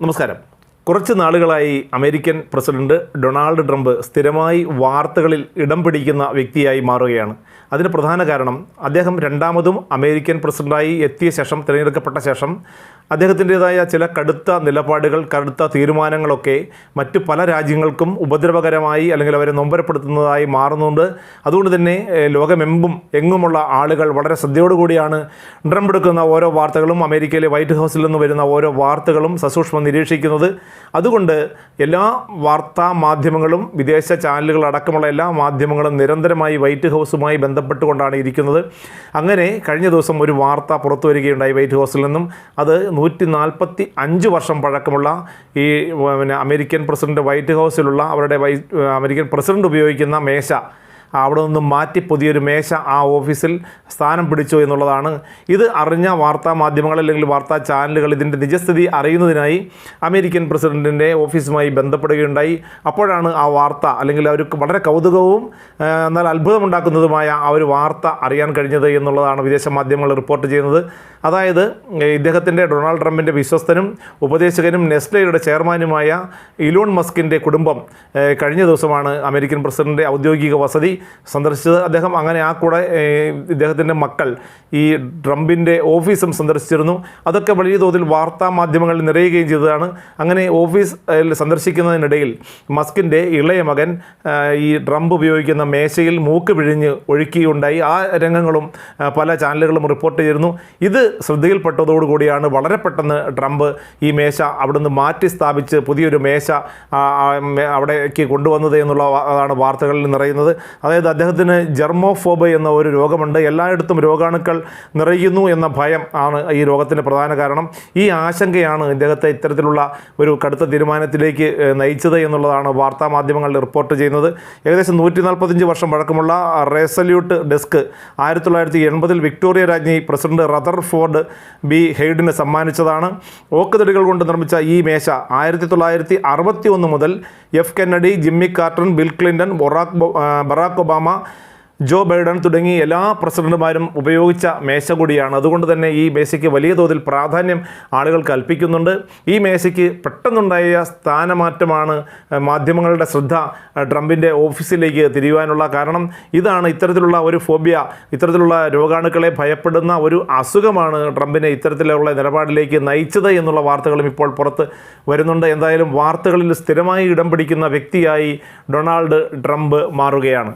നമസ്കാരം. കുറച്ച് നാളുകളായി അമേരിക്കൻ പ്രസിഡന്റ് ഡൊണാൾഡ് ട്രംപ് സ്ഥിരമായി വാർത്തകളിൽ ഇടം പിടിക്കുന്ന വ്യക്തിയായി മാറുകയാണ്. അതിന് പ്രധാന കാരണം അദ്ദേഹം രണ്ടാമതും അമേരിക്കൻ പ്രസിഡന്റായി എത്തിയ ശേഷം തിരഞ്ഞെടുക്കപ്പെട്ട ശേഷം അദ്ദേഹത്തിന്റെതായ ചില കടുത്ത നിലപാടുകൾ കടുത്ത തീരുമാനങ്ങളൊക്കെ മറ്റ് പല രാജ്യങ്ങൾക്കും ഉപദ്രവകരമായി അല്ലെങ്കിൽ അവരെ നൊമ്പരപ്പെടുത്തുന്നതായി മാറുന്നുണ്ട്. അതുകൊണ്ട് തന്നെ ലോകമെമ്പും എങ്ങുമുള്ള ആളുകൾ വളരെ ശ്രദ്ധയോടുകൂടിയാണ് ട്രംപ് എടുക്കുന്ന ഓരോ വാർത്തകളും അമേരിക്കയിലെ വൈറ്റ് ഹൗസിൽ നിന്ന് വരുന്ന ഓരോ വാർത്തകളും സസൂക്ഷ്മം നിരീക്ഷിക്കുന്നത്. അതുകൊണ്ട് എല്ലാ വാർത്താ മാധ്യമങ്ങളും വിദേശ ചാനലുകൾ അടക്കമുള്ള എല്ലാ മാധ്യമങ്ങളും നിരന്തരമായി വൈറ്റ് ഹൗസുമായി ബന്ധപ്പെട്ടുകൊണ്ടാണ് ഇരിക്കുന്നത്. അങ്ങനെ കഴിഞ്ഞ ദിവസം ഒരു വാർത്ത പുറത്തു വരികയുണ്ടായി വൈറ്റ് ഹൗസിൽ നിന്നും. അത് നൂറ്റി നാൽപ്പത്തി അഞ്ച് വർഷം പഴക്കമുള്ള ഈ പിന്നെ അമേരിക്കൻ പ്രസിഡന്റ് വൈറ്റ് ഹൗസിലുള്ള അവരുടെ വൈ അമേരിക്കൻ പ്രസിഡന്റ് ഉപയോഗിക്കുന്ന മേശ. അവിടെ നിന്ന് മാറ്റി പുതിയൊരു മേശ ആ ഓഫീസിൽ സ്ഥാനം പിടിച്ചു എന്നുള്ളതാണ്. ഇത് അറിഞ്ഞ വാർത്താ മാധ്യമങ്ങൾ അല്ലെങ്കിൽ വാർത്താ ചാനലുകൾ ഇതിന്റെ നിജസ്ഥിതി അറിയുന്നതിനായി അമേരിക്കൻ പ്രസിഡന്റിന്റെ ഓഫീസുമായി ബന്ധപ്പെടുകയുണ്ടായി. അപ്പോഴാണ് ആ വാർത്ത അല്ലെങ്കിൽ അവർക്ക് വളരെ കൗതുകവും എന്നാൽ അത്ഭുതമുണ്ടാക്കുന്നതുമായ ആ ഒരു വാർത്ത അറിയാൻ കഴിഞ്ഞത് എന്നുള്ളതാണ് വിദേശ മാധ്യമങ്ങൾ റിപ്പോർട്ട് ചെയ്യുന്നത്. അതായത് ഇദ്ദേഹത്തിന്റെ ഡൊണാൾഡ് ട്രംപിന്റെ വിശ്വസ്തനും ഉപദേശകനും നെസ്ലയുടെ ചെയർമാനുമായ ഇലോൺ മസ്കിന്റെ കുടുംബം കഴിഞ്ഞ ദിവസമാണ് അമേരിക്കൻ പ്രസിഡന്റ് ഔദ്യോഗിക വസതി സന്ദർശിച്ചത് അദ്ദേഹം അങ്ങനെ ആ കൂടെ ഇദ്ദേഹത്തിന്റെ മക്കൾ ഈ ട്രംപിന്റെ ഓഫീസും സന്ദർശിച്ചിരുന്നു. അതൊക്കെ വലിയ തോതിൽ വാർത്താ മാധ്യമങ്ങളിൽ നിറയുകയും ചെയ്തതാണ്. അങ്ങനെ ഓഫീസ് സന്ദർശിക്കുന്നതിനിടയിൽ മസ്കിന്റെ ഇളയ മകൻ ഈ ട്രംപ് ഉപയോഗിക്കുന്ന മേശയിൽ മൂക്ക് പിഴിഞ്ഞ് ഒഴുക്കിയുണ്ടായി. ആ രംഗങ്ങളും പല ചാനലുകളും റിപ്പോർട്ട് ചെയ്തിരുന്നു. ഇത് ശ്രദ്ധയിൽപ്പെട്ടതോടുകൂടിയാണ് വളരെ പെട്ടെന്ന് ട്രംപ് ഈ മേശ അവിടുന്ന് മാറ്റി സ്ഥാപിച്ച് പുതിയൊരു മേശ അവിടേക്ക് കൊണ്ടുവന്നത് എന്നുള്ള അതാണ് വാർത്തകളിൽ നിറയുന്നത്. അതായത് അദ്ദേഹത്തിന് ജെർമോഫോബ എന്ന ഒരു രോഗമുണ്ട്. എല്ലായിടത്തും രോഗാണുക്കൾ നിറയുന്നു എന്ന ഭയം ആണ് ഈ രോഗത്തിന്റെ പ്രധാന കാരണം. ഈ ആശങ്കയാണ് ഇദ്ദേഹത്തെ ഇത്തരത്തിലുള്ള ഒരു കടുത്ത തീരുമാനത്തിലേക്ക് നയിച്ചത് എന്നുള്ളതാണ് വാർത്താ മാധ്യമങ്ങളിൽ റിപ്പോർട്ട് ചെയ്യുന്നത്. ഏകദേശം നൂറ്റി നാൽപ്പത്തഞ്ച് വർഷം പഴക്കമുള്ള റെസല്യൂട്ട് ഡെസ്ക് ആയിരത്തി തൊള്ളായിരത്തി എൺപതിൽ വിക്ടോറിയ രാജ്ഞി പ്രസിഡന്റ് റദർ ഫോർഡ് ബി ഹെയ്ഡിന് സമ്മാനിച്ചതാണ്. ഓക്ക് തടികൾ കൊണ്ട് നിർമ്മിച്ച ഈ മേശ ആയിരത്തി തൊള്ളായിരത്തി അറുപത്തി ഒന്ന് മുതൽ F Kennedy Jimmy Carter Bill Clinton Barack Barack Obama Joe Biden തുടങ്ങി എല്ലാ പ്രസിഡന്റുമാരും ഉപയോഗിച്ച മേശ കൂടിയാണ് അതുകൊണ്ട് തന്നെ ഈ മേശയ്ക്ക് വലിയ തോതിൽ പ്രാധാന്യം ആളുകൾ കൽപ്പിക്കുന്നുണ്ട് ഈ മേശയ്ക്ക് പെട്ടെന്നുണ്ടായ സ്ഥാനമാറ്റമാണ് മാധ്യമങ്ങളുടെ ശ്രദ്ധ ട്രംപിന്റെ ഓഫീസിലേക്ക് തിരിയുവാനുള്ള കാരണം. ഇതാണ് ഇത്തരത്തിലുള്ള ഒരു ഫോബിയ ഇത്തരത്തിലുള്ള രോഗാണുക്കളെ ഭയപ്പെടുന്ന ഒരു അസുഖമാണ് ട്രംപിനെ ഇത്തരത്തിലുള്ള നിലപാടിലേക്ക് നയിച്ചത് എന്നുള്ള വാർത്തകളും ഇപ്പോൾ പുറത്ത് വരുന്നുണ്ട്. എന്തായാലും വാർത്തകളിൽ സ്ഥിരമായി ഇടം പിടിക്കുന്ന വ്യക്തിയായി ഡൊണാൾഡ് ട്രംപ് മാറുകയാണ്.